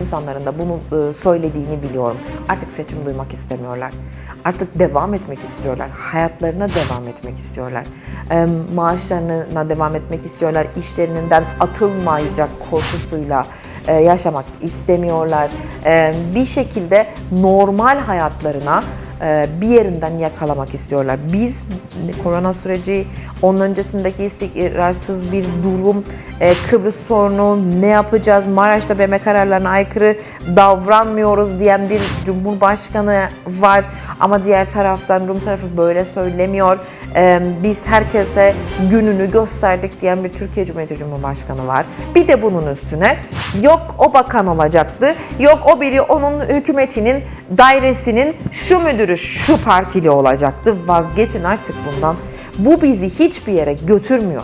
İnsanların da bunu e, söylediğini biliyorum. Artık seçim duymak istemiyorlar. Artık devam etmek istiyorlar. Hayatlarına devam etmek istiyorlar. E, Maaşlarına devam etmek istiyorlar. İşlerinden atılmayacak korkusuyla e, yaşamak istemiyorlar. Bir şekilde normal hayatlarına bir yerinden yakalamak istiyorlar. Biz korona süreci, onun öncesindeki istikrarsız bir durum, e, Kıbrıs sorunu, ne yapacağız, Maraş'ta BM kararlarına aykırı davranmıyoruz diyen bir cumhurbaşkanı var. Ama diğer taraftan Rum tarafı böyle söylemiyor. E, Biz herkese gününü gösterdik diyen bir Türkiye Cumhuriyeti Cumhurbaşkanı var. Bir de bunun üstüne yok o bakan olacaktı, yok o biri onun hükümetinin dairesinin şu müdürü şu partili olacaktı. Vazgeçin artık bundan. Bu bizi hiçbir yere götürmüyor.